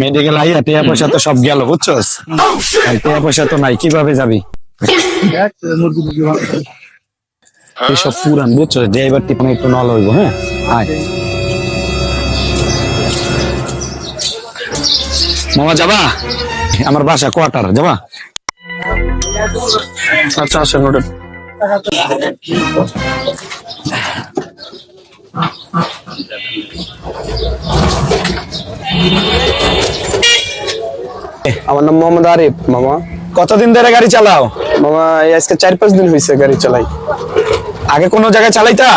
Medical আইয়া টিয়া পয়সা তো সব গেল, বুঝছস? টিয়া পয়সা তো নাই, কীভাবে যাবি? এসব পুরান বুঝছ ড্রাইভার টিপনে একটু নল হইব হ্যাঁ? আয়। মামা, যাবা? আমার বাসা কোয়ার্টার, যাবা? আচ্ছা আসেন, ওঠেন। আমার নাম মোহাম্মদ আরিফ মামা। কতদিন ধরে গাড়ি চালাও? মামা আজকে চার পাঁচ দিন হয়েছে গাড়ি চালাই। আগে কোনো জায়গায় চালাইতা?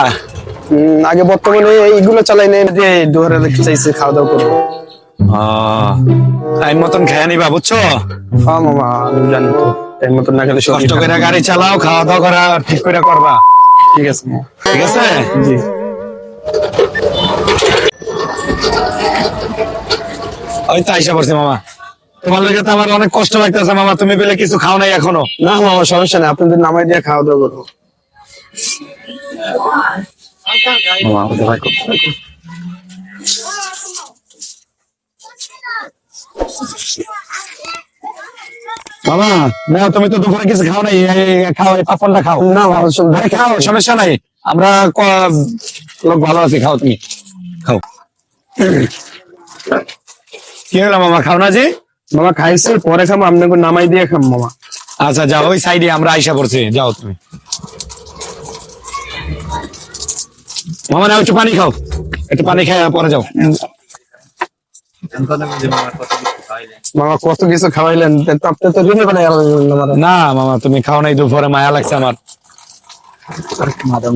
আগে বর্তমানে এইগুলো চালাই নেই যে দুয়ারে দেখতে চাইছে খাওয়া দাওয়া করব টাইম মতন খেয়ে নিবা বুঝছ? হ্যাঁ মামা আমি জানি তো। টাইম মতন না খেলে কষ্ট করে গাড়ি চালাও খাওয়া দাওয়া করা ঠিক করে করবা। ঠিক আছে ঠিক আছে? জি। ওই তো আইসা পড়ছে মামা। তোমার লেগে তো আমার অনেক কষ্ট লাগতেছে মামা। তুমি পেলে কিছু খাও নাই এখনও। না মামা সমস্যা নেই। আপনাদের নামাই দিয়ে খাওয়া দাওয়া করব। মামা না তুমি তো দুপুরে কিছু খাও নাই। খাও এই পাপড়টা খাও। না মামা খাও সমস্যা নাই। আমরা লোক ভালো আছি খাও তুমি। খাও। কি হলো মামা খাও না যে? মামা খাইছে পরে খাব আপনাকে নামাই দিয়ে খাম মামা। আচ্ছা যাও ওই সাইডে আমরা আইসা পড়ছি। যাও তুমি। মামা নাও একটু পানি খাও। একটু পানি খাই পরে যাও। মামা কত কিছু খাওয়াইলেন? আপনি তো ঋণে বানাই না মামা তুমি খাও নাই দুপুরে মায়া লাগছে আমার। মামা কি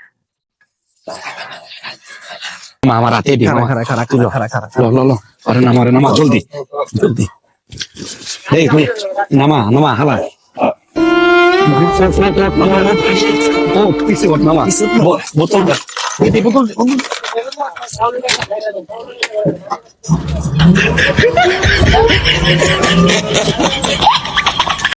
লো লো লো। আরে নামা আরে নামা জলদি জলদি। এই নামা নামা হালা। ও পিছে ওঠ নামা। বোতল বোতল বোতল দে।